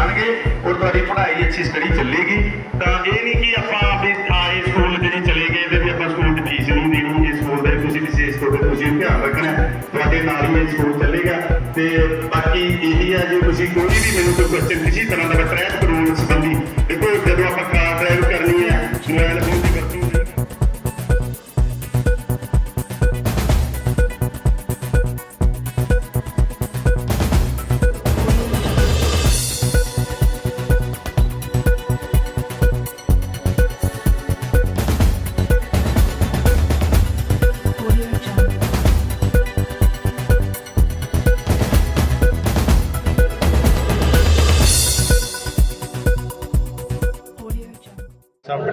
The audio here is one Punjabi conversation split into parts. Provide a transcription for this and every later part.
ਜਾਣਗੇ ਔਰ ਤੁਹਾਡੀ ਪੜ੍ਹਾਈ ਅੱਛੀ ਸਟੱਡੀ ਚੱਲੇਗੀ। ਤਾਂ ਇਹ ਨਹੀਂ ਕਿ ਆਪਾਂ ਵੀ ਆਏ ਸਕੂਲ ਜਿਹੜੇ ਚਲੇ ਗਏ ਤੇ ਵੀ ਆਪਾਂ ਸਕੂਲ ਦੀ ਫੀਸ ਨਹੀਂ ਦੇਣੀ, ਇਸ ਸਕੂਲ ਦੇ ਤੁਸੀਂ ਵਿਸ਼ੇਸ਼ ਤੌਰ ਤੇ ਤੁਸੀਂ ਧਿਆਨ ਰੱਖਣਾ ਤੁਹਾਡੇ ਨਾਲ ਹੀ ਇਹ ਸਕੂਲ ਚੱਲੇਗਾ। ਤੇ ਬਾਕੀ ਇਹੀ ਹੈ ਜੇ ਤੁਸੀਂ ਕੋਈ ਵੀ ਮੈਨੂੰ ਕੋਈ ਕੁਐਸਚਨ ਕਿਸੇ ਤਰ੍ਹਾਂ ਦਾ ਟ੍ਰੈਫਿਕ ਰੂਲ ਸੰਬੰਧੀ, ਦੇਖੋ ਜਦੋਂ ਆਪਾਂ ਕਾਰ ਡਰਾਈਵ ਕਰਨੀ ਹੈ ਮੋਬਾਈਲ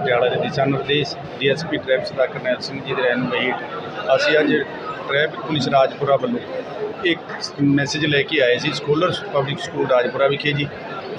ਪਟਿਆਲਾ ਦੇ ਦਿਸ਼ਾ ਨਿਰਦੇਸ਼ ਡੀਐਸਪੀ ਟ੍ਰੈਫਿਕ ਸਦਾ ਕਰਨੈਲ ਸਿੰਘ ਜੀ ਦੇ ਰਹਿਨੁਮਾਈ ਅਸੀਂ ਅੱਜ ਟ੍ਰੈਫਿਕ ਪੁਲਿਸ ਰਾਜਪੁਰਾ ਵੱਲੋਂ ਇੱਕ ਮੈਸੇਜ ਲੈ ਕੇ ਆਏ ਸੀ ਸਕੂਲਰ ਪਬਲਿਕ ਸਕੂਲ ਰਾਜਪੁਰਾ ਵਿਖੇ ਜੀ।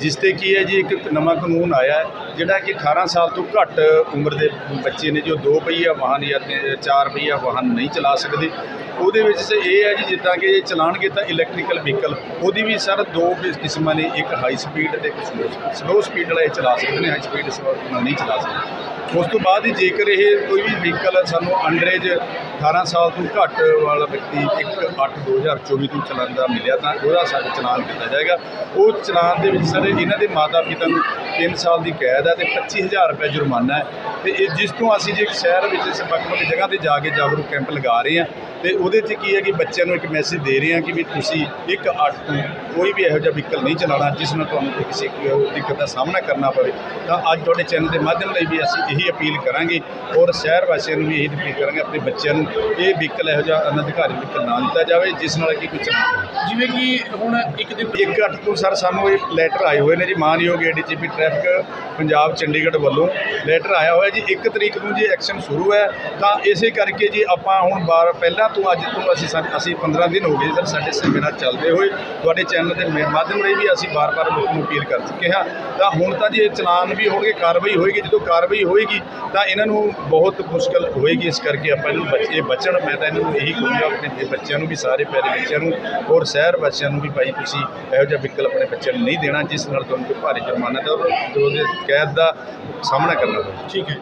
ਜਿਸ ਤੇ ਕੀ ਹੈ ਜੀ, ਇੱਕ ਨਵਾਂ ਕਾਨੂੰਨ ਆਇਆ ਜਿਹੜਾ ਕਿ 18 ਸਾਲ ਤੋਂ ਘੱਟ ਉਮਰ ਦੇ ਬੱਚੇ ਨੇ, ਜੋ ਦੋ ਪਹੀਆ ਵਾਹਨ ਜਾਂ ਤੇ ਚਾਰ ਪਹੀਆ ਵਾਹਨ ਨਹੀਂ ਚਲਾ ਸਕਦੇ। ਉਹਦੇ ਵਿੱਚ ਸੇ ਇਹ ਹੈ ਜੀ, ਜਿੱਦਾਂ ਕਿ ਇਹ ਚਲਾਣਗੇ ਤਾਂ ਇਲੈਕਟ੍ਰੀਕਲ ਵਹੀਕਲ ਉਹਦੀ ਵੀ ਸਰ ਦੋ ਕਿਸਮਾਂ ਨੇ, ਇੱਕ ਹਾਈ ਸਪੀਡ ਤੇ ਇੱਕ ਸਲੋ ਸਲੋ ਸਪੀਡ ਵਾਲਾ ਇਹ ਚਲਾ ਸਕਦੇ ਨੇ ਹਾਈ ਸਪੀਡ ਨਹੀਂ ਚਲਾ ਸਕਦੇ। ਉਸ ਤੋਂ ਬਾਅਦ ਹੀ ਜੇਕਰ ਇਹ ਕੋਈ ਵੀ ਵਹੀਕਲ ਸਾਨੂੰ ਅੰਡਰੇਜ 18 ਸਾਲ ਤੋਂ ਘੱਟ ਵਾਲਾ ਵਿਅਕਤੀ 1/8/2024 ਤੋਂ ਚਲਾਉਣ ਦਾ ਮਿਲਿਆ ਤਾਂ ਉਹਦਾ ਸਾਡੇ ਚਲਾਨ ਕੀਤਾ ਜਾਏਗਾ। ਉਹ ਚਲਾਨ ਦੇ ਵਿੱਚ ਸਰ ਇਹਨਾਂ ਦੇ ਮਾਤਾ ਪਿਤਾ ਨੂੰ 3 ਸਾਲ ਦੀ ਕੈਦ ਹੈ ਤੇ 25000 ਰੁਪਏ ਜੁਰਮਾਨਾ ਹੈ। ਤੇ ਇਹ ਜਿਸ ਤੋਂ ਅਸੀਂ ਜੇ ਸ਼ਹਿਰ ਵਿੱਚ ਇਸ ਵੱਖ ਵੱਖ ਜਗ੍ਹਾ ਤੇ ਜਾ ਕੇ ਜਾਗਰੂਕ ਕੈਂਪ ਲਗਾ ਰਹੇ ਹਾਂ ਤੇ ਉਹਦੇ 'ਚ ਕੀ ਹੈ ਕਿ ਬੱਚਿਆਂ ਨੂੰ ਇੱਕ ਮੈਸੇਜ ਦੇ ਰਹੇ ਹਾਂ ਕਿ ਵੀ ਤੁਸੀਂ 1/8 ਤੋਂ ਕੋਈ ਵੀ ਇਹੋ ਜਿਹਾ ਵਹੀਕਲ ਨਹੀਂ ਚਲਾਉਣਾ ਜਿਸ ਨਾਲ ਤੁਹਾਨੂੰ ਕੋਈ ਕਿਸੇ ਕੋਈ ਦਿੱਕਤ ਦਾ ਸਾਹਮਣਾ ਕਰਨਾ ਪਵੇ ਤਾਂ ਅੱਜ ਤੁਹਾਡੇ ਚੈਨਲ ਦੇ ਮਾਧਿਅਮ ਲਈ ਵੀ ਅਸੀਂ ਇਹੀ ਅਪੀਲ ਕਰਾਂਗੇ ਔਰ ਸ਼ਹਿਰ ਵਾਸੀਆਂ ਨੂੰ ਵੀ ਇਹੀ ਅਪੀਲ ਕਰਾਂਗੇ ਆਪਣੇ ਬੱਚਿਆਂ ਨੂੰ ਇਹ ਵਹੀਕਲ ਇਹੋ ਜਿਹਾ ਅਨਧਿਕਾਰੀ ਵਹੀਕਲ ਨਾ ਦਿੱਤਾ ਜਾਵੇ ਜਿਸ ਨਾਲ ਕਿ ਕੋਈ ਚਲਾਣਾ ਜਿਵੇਂ ਕਿ ਹੁਣ ਇੱਕ ਦਿਨ ਇੱਕ ਅੱਠ ਤੋਂ ਸਰ ਸਾਨੂੰ ਇਹ ਲੈਟਰ ਆਏ ਹੋਏ ਨੇ ਜੀ ਮਾਨਯੋਗ ਏਡੀਜੀਪੀ ਟ੍ਰੈਫਿਕ ਪੰਜਾਬ ਚੰਡੀਗੜ੍ਹ ਵੱਲੋਂ ਲੈਟਰ ਆਇਆ ਹੋਇਆ ਜੀ 1 ਤਰੀਕ ਨੂੰ ਜੀ ਐਕਸ਼ਨ ਸ਼ੁਰੂ ਹੈ ਤਾਂ ਇਸੇ ਕਰਕੇ ਜੀ ਆਪਾਂ ਹੁਣ ਬਾਰ ਪਹਿਲਾਂ ਤੋਂ ਅੱਜ ਤੋਂ ਅਸੀਂ ਸਾ- ਅਸੀਂ 15 ਦਿਨ ਹੋ ਗਏ ਸਰ, ਸਾਡੇ ਸੈਮੀਨਾਰ ਚੱਲਦੇ ਹੋਏ। ਤੁਹਾਡੇ ਚੈਨਲ ਦੇ ਮੇ- ਮਾਧਿਅਮ ਰਾਹੀਂ ਵੀ ਅਸੀਂ ਬਾਰ-ਬਾਰ ਲੋਕਾਂ ਨੂੰ ਅਪੀਲ ਕਰ ਚੁੱਕੇ ਹਾਂ। ਤਾਂ ਹੁਣ ਤਾਂ ਜੀ ਇਹ ਚਲਾਨ ਵੀ ਹੋਣਗੇ, ਕਾਰਵਾਈ ਹੋਏਗੀ, ਜਦੋਂ ਕਾਰਵਾਈ ਹੋਏਗੀ, ਤਾਂ ਇਹਨਾਂ ਨੂੰ ਬਹੁਤ ਮੁਸ਼ਕਲ ਹੋਏਗੀ ਇਸ ਕਰਕੇ ਆਪਾਂ ਇਹਨੂੰ ਬੱਚੇ ਬਚਣ, ਮੈਂ ਤਾਂ ਇਹਨਾਂ ਨੂੰ ਇਹੀ ਕਹੂੰਗਾ, ਆਪਣੇ ਬੱਚਿਆਂ ਨੂੰ ਵੀ, ਸਾਰੇ ਪਿਆਰੇ ਬੱਚਿਆਂ ਨੂੰ ਔਰ ਸ਼ਹਿਰ ਵਾਸੀਆਂ ਨੂੰ ਵੀ ਭਾਈ ਤੁਸੀਂ ਇਹੋ ਜਿਹਾ ਵਿਕਲ ਆਪਣੇ ਬੱਚਿਆਂ ਨੂੰ ਨਹੀਂ ਦੇਣਾ, ਜਿਸ ਨਾਲ ਤੁਹਾਨੂੰ ਕੋਈ ਭਾਰੀ ਜੁਰਮਾਨਾ ਦਾ ਔਰ ਜੋ ਉਹਦੇ ਕੈਦ ਦਾ ਸਾਹਮਣਾ ਕਰਨਾ ਪਵੇ ਠੀਕ ਹੈ।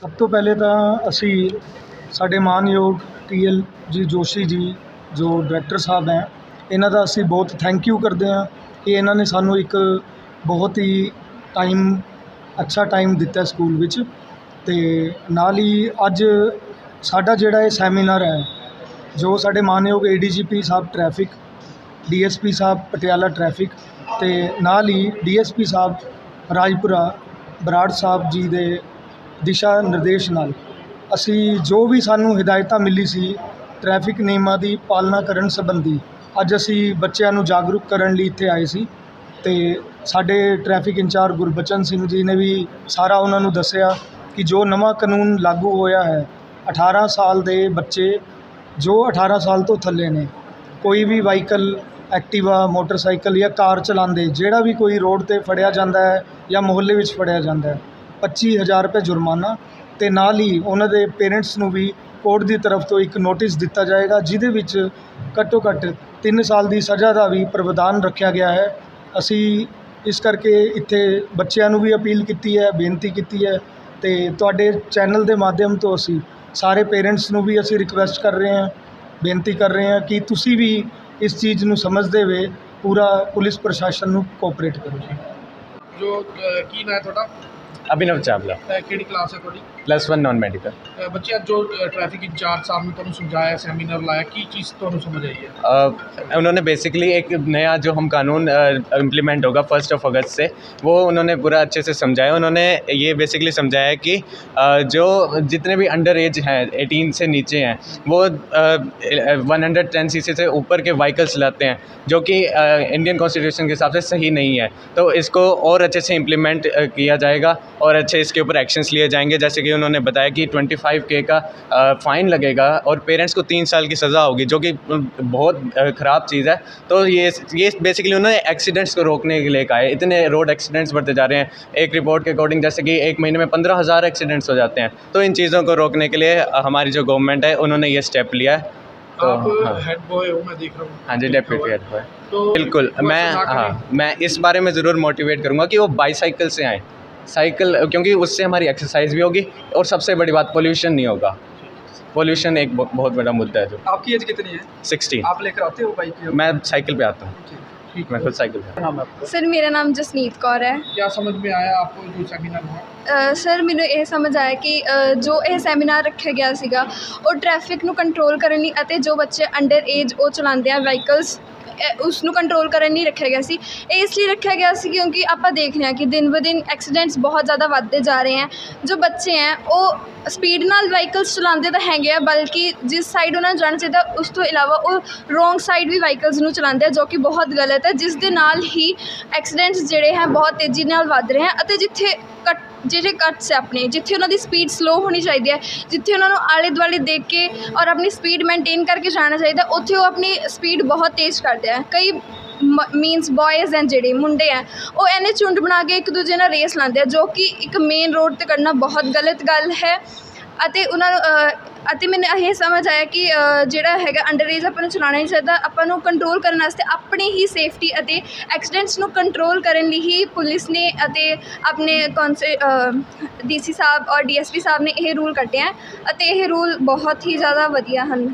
ਸਭ ਤੋਂ ਪਹਿਲੇ ਤਾਂ ਅਸੀਂ ਸਾਡੇ ਮਾਨਯੋਗ ਟੀਐਲ ਜੀ, ਜੋਸ਼ੀ ਜੀ, ਜੋ ਡਾਇਰੈਕਟਰ ਸਾਹਿਬ ਹੈ, ਇਹਨਾਂ ਦਾ ਅਸੀਂ ਬਹੁਤ ਥੈਂਕ ਯੂ ਕਰਦੇ ਹਾਂ ਕਿ ਇਹਨਾਂ ਨੇ ਸਾਨੂੰ ਇੱਕ ਬਹੁਤ ਹੀ ਟਾਈਮ ਅੱਛਾ ਟਾਈਮ ਦਿੱਤਾ ਸਕੂਲ ਵਿੱਚ ਤੇ ਨਾਲ ਹੀ ਅੱਜ ਸਾਡਾ ਜਿਹੜਾ ਇਹ ਸੈਮੀਨਾਰ ਹੈ, ਜੋ ਸਾਡੇ ਮਾਨਯੋਗ ਏਡੀਜੀਪੀ ਸਾਹਿਬ ਟ੍ਰੈਫਿਕ ਡੀਐਸਪੀ ਸਾਹਿਬ ਪਟਿਆਲਾ ਟ੍ਰੈਫਿਕ ਤੇ ਨਾਲ ਹੀ ਡੀਐਸਪੀ ਸਾਹਿਬ ਰਾਜਪੁਰਾ, ਬਰਾੜ ਸਾਹਿਬ ਜੀ ਦੇ ਦਿਸ਼ਾ ਨਿਰਦੇਸ਼ ਨਾਲ ਅਸੀਂ ਜੋ ਵੀ ਸਾਨੂੰ ਹਿਦਾਇਤਾਂ ਮਿਲੀ ਸੀ ਟਰੈਫਿਕ ਨਿਯਮਾਂ ਦੀ ਪਾਲਣਾ ਕਰਨ ਸੰਬੰਧੀ, ਅੱਜ ਅਸੀਂ ਬੱਚਿਆਂ ਨੂੰ ਜਾਗਰੂਕ ਕਰਨ ਲਈ ਇੱਥੇ ਆਏ ਸੀ ਅਤੇ ਸਾਡੇ ਟਰੈਫਿਕ ਇੰਚਾਰਜ ਗੁਰਬਚਨ ਸਿੰਘ ਜੀ ਨੇ ਵੀ ਸਾਰਾ ਉਹਨਾਂ ਨੂੰ ਦੱਸਿਆ ਕਿ ਜੋ ਨਵਾਂ ਕਾਨੂੰਨ ਲਾਗੂ ਹੋਇਆ ਹੈ 18 ਸਾਲ ਦੇ ਬੱਚੇ ਜੋ 18 ਸਾਲ ਤੋਂ ਥੱਲੇ ਨੇ, ਕੋਈ ਵੀ ਵਾਹੀਕਲ ਐਕਟਿਵਾ ਮੋਟਰਸਾਈਕਲ ਜਾਂ ਕਾਰ ਚਲਾਉਂਦੇ, ਜਿਹੜਾ ਵੀ ਕੋਈ ਰੋਡ ਤੇ ਫੜਿਆ ਜਾਂਦਾ ਹੈ ਜਾਂ ਮੁਹੱਲੇ ਵਿੱਚ ਫੜਿਆ ਜਾਂਦਾ ਹੈ ਪੱਚੀ ਹਜ਼ਾਰ ਰੁਪਏ ਜੁਰਮਾਨਾ ਅਤੇ ਨਾਲ ਹੀ ਉਹਨਾਂ ਦੇ ਪੇਰੈਂਟਸ ਨੂੰ ਵੀ ਕੋਰਟ ਦੀ ਤਰਫ ਤੋਂ ਇੱਕ ਨੋਟਿਸ ਦਿੱਤਾ ਜਾਵੇਗਾ ਜਿਹਦੇ ਵਿੱਚ ਘੱਟੋ ਘੱਟ ਤਿੰਨ ਸਾਲ ਦੀ ਸਜ਼ਾ ਦਾ ਵੀ ਪ੍ਰਾਵਧਾਨ ਰੱਖਿਆ ਗਿਆ ਹੈ। ਅਸੀਂ ਇਸ ਕਰਕੇ ਇੱਥੇ ਬੱਚਿਆਂ ਨੂੰ ਵੀ ਅਪੀਲ ਕੀਤੀ ਹੈ, ਬੇਨਤੀ ਕੀਤੀ ਹੈ ਅਤੇ ਤੁਹਾਡੇ ਚੈਨਲ ਦੇ ਮਾਧਿਅਮ ਤੋਂ ਅਸੀਂ ਸਾਰੇ ਪੇਰੈਂਟਸ ਨੂੰ ਵੀ ਅਸੀਂ ਰਿਕੁਐਸਟ ਕਰ ਰਹੇ ਹਾਂ, ਬੇਨਤੀ ਕਰ ਰਹੇ ਹਾਂ ਕਿ ਤੁਸੀਂ ਵੀ ਇਸ ਚੀਜ਼ ਨੂੰ ਸਮਝਦੇ ਹੋਏ ਪੂਰਾ ਪੁਲਿਸ ਪ੍ਰਸ਼ਾਸਨ ਨੂੰ ਕੋਆਪਰੇਟ ਕਰੋ। ਜੀ ਜੋ ਕੀ ਨਾਂ ਹੈ ਤੁਹਾਡਾ? अभिनव चावला ਅ, ਕਿਹੜੀ ਕਲਾਸ ਹੈ ਤੁਹਾਡੀ प्लस वन नॉन मेडिकल ਅ, ਬੱਚੇ ਅੱਜ ਜੋ ਟ੍ਰੈਫਿਕ ਇੰਚਾਰਜ ਸਾਹਿਬ ਨੇ ਤੁਹਾਨੂੰ ਸਮਝਾਇਆ ਸੈਮੀਨਾਰ ਲਾਇਆ ਕੀ ਚੀਜ਼ ਤੁਹਾਨੂੰ ਸਮਝ ਆਈ ਹੈ उन्होंने बेसिकली एक नया जो हम कानून इम्प्लीमेंट होगा फर्स्ट ऑफ अगस्त से वो उन्होंने पूरा अच्छे से समझाया उन्होंने ये बेसिकली समझाया कि अ, जो जितने भी अंडर एज हैं 18 से नीचे हैं वो वन हंड्रेड टेन सी से ऊपर के व्हीकल्स चलाते हैं जो कि इंडियन कॉन्स्टिट्यूशन के हिसाब से सही नहीं है तो इसको और अच्छे से इम्प्लीमेंट किया जाएगा और अच्छे इसके ऊपर एक्शंस लिए जाएँगे। जैसे कि उन्होंने बताया कि 25 के का फ़ाइन लगेगा और पेरेंट्स को तीन साल की सज़ा होगी जो कि बहुत ख़राब चीज़ है। तो ये ये बेसिकली उन्होंने एक्सीडेंट्स को रोकने के लिए कहा है। इतने रोड एक्सीडेंट्स बढ़ते जा रहे हैं। एक रिपोर्ट के अकॉर्डिंग जैसे कि एक महीने में पंद्रह हज़ार एक्सीडेंट्स हो जाते हैं। तो इन चीज़ों को रोकने के लिए हमारी जो गवर्नमेंट है उन्होंने ये स्टेप लिया है। तो हाँ। हेड बॉय हो मैं देख रहा हूँ। हाँ जी डेप्यूटी हेड बॉय तो बिल्कुल। मैं ना करें। हाँ मैं इस बारे में ज़रूर मोटिवेट करूँगा कि वो बाईसाइकिल से आएँ। साइकिल क्योंकि उससे हमारी एक्सरसाइज भी होगी और सबसे बड़ी बात पोल्यूशन नहीं होगा पोल्यूशन एक ब- बहुत बड़ा मुद्दा है जो आपकी एज कितनी है सिक्सटीन आप लेकर आते हो बाइक मैं साइकिल पे आता हूँ ठीक मैं है खुद साइकिल पे आता हूँ। नाम है आपका ਸਰ ਮੇਰਾ ਨਾਮ ਜਸਨੀਤ ਕੌਰ ਹੈ क्या समझ में आया आपको जो सेमिनार हुआ ਅ, ਸਰ ਮੈਨੂੰ ਇਹ ਸਮਝ ਆਇਆ ਕਿ ਅ, ਜੋ ਇਹ ਸੈਮੀਨਾਰ ਰੱਖਿਆ ਗਿਆ ਸੀਗਾ ਉਹ ਟ੍ਰੈਫਿਕ ਨੂੰ ਕੰਟਰੋਲ ਕਰਨ ਲਈ ਅਤੇ ਜੋ ਬੱਚੇ ਅੰਡਰ ਏਜ ਉਹ ਚਲਾਉਂਦੇ ਆ ਵਹੀਕਲਸ ਉਸ ਨੂੰ ਕੰਟਰੋਲ ਕਰਨ ਲਈ ਰੱਖਿਆ ਗਿਆ ਸੀ। ਇਹ ਇਸ ਲਈ ਰੱਖਿਆ ਗਿਆ ਸੀ ਕਿਉਂਕਿ ਆਪਾਂ ਦੇਖ ਰਹੇ ਹਾਂ ਕਿ ਦਿਨ ਬ ਦਿਨ ਐਕਸੀਡੈਂਟਸ ਬਹੁਤ ਜ਼ਿਆਦਾ ਵੱਧਦੇ ਜਾ ਰਹੇ ਹੈ। ਜੋ ਬੱਚੇ ਹੈ, ਉਹ ਸਪੀਡ ਨਾਲ ਵਹੀਕਲਸ ਚਲਾਉਂਦੇ ਤਾਂ ਹੈਗੇ ਆ, ਬਲਕਿ ਜਿਸ ਸਾਈਡ ਉਹਨਾਂ ਨੂੰ ਜਾਣਾ ਚਾਹੀਦਾ, ਉਸ ਤੋਂ ਇਲਾਵਾ ਉਹ ਰੋਂਗ ਸਾਈਡ ਵੀ ਵਹੀਕਲਸ ਨੂੰ ਚਲਾਉਂਦੇ ਆ, ਜੋ ਕਿ ਬਹੁਤ ਗਲਤ ਹੈ। ਜਿਸ ਦੇ ਨਾਲ ਹੀ ਐਕਸੀਡੈਂਟਸ ਜਿਹੜੇ ਹੈ, ਬਹੁਤ ਤੇਜ਼ੀ ਨਾਲ ਵੱਧ ਰਹੇ ਹੈ ਅਤੇ ਜਿੱਥੇ ਕੱਟ ਜਿਹੜੇ ਕੱਟਸ ਹੈ ਆਪਣੇ, ਜਿੱਥੇ ਉਹਨਾਂ ਦੀ ਸਪੀਡ ਸਲੋ ਹੋਣੀ ਚਾਹੀਦੀ ਹੈ, ਜਿੱਥੇ ਉਹਨਾਂ ਨੂੰ ਆਲੇ ਦੁਆਲੇ ਦੇਖ ਕੇ ਔਰ ਆਪਣੀ ਸਪੀਡ ਮੇਨਟੇਨ ਕਰਕੇ ਜਾਣਾ ਚਾਹੀਦਾ, ਉੱਥੇ ਉਹ ਆਪਣੀ ਸਪੀਡ ਬਹੁਤ ਤੇਜ਼ ਕਰਦੇ ਆ। ਕਈ ਮੀਨਸ ਬॉयਜ਼ ਐਂ ਜਿਹੜੇ, ਮੁੰਡੇ ਆ ਉਹ ਐਨੇ ਝੁੰਡ ਬਣਾ ਕੇ ਇੱਕ ਦੂਜੇ ਨਾਲ ਰੇਸ ਲਾਉਂਦੇ ਆ, ਜੋ ਕਿ ਇੱਕ ਮੇਨ ਰੋਡ ਤੇ ਕਰਨਾ ਬਹੁਤ ਗਲਤ ਗੱਲ ਹੈ। ਅਤੇ ਉਹਨਾਂ ਨੂੰ ਅਤੇ ਮੈਨੂੰ ਇਹ ਸਮਝ ਆਇਆ ਕਿ ਜਿਹੜਾ ਹੈਗਾ ਅੰਡਰ ਏਜ ਆਪਾਂ ਨੂੰ ਚਲਾਉਣਾ ਨਹੀਂ ਚਾਹੀਦਾ, ਆਪਾਂ ਨੂੰ ਕੰਟਰੋਲ ਕਰਨ ਵਾਸਤੇ ਆਪਣੀ ਹੀ ਸੇਫਟੀ ਅਤੇ ਐਕਸੀਡੈਂਟਸ ਨੂੰ ਕੰਟਰੋਲ ਕਰਨ ਲਈ ਹੀ ਪੁਲਿਸ ਨੇ ਅਤੇ ਆਪਣੇ ਕੌਂਸੇ ਡੀਸੀ ਸਾਹਿਬ ਔਰ ਡੀ ਐੱਸ ਪੀ ਸਾਹਿਬ ਨੇ ਇਹ ਰੂਲ ਕੱਢੇ ਹੈ ਅਤੇ ਇਹ ਰੂਲ ਬਹੁਤ ਹੀ ਜ਼ਿਆਦਾ ਵਧੀਆ ਹਨ।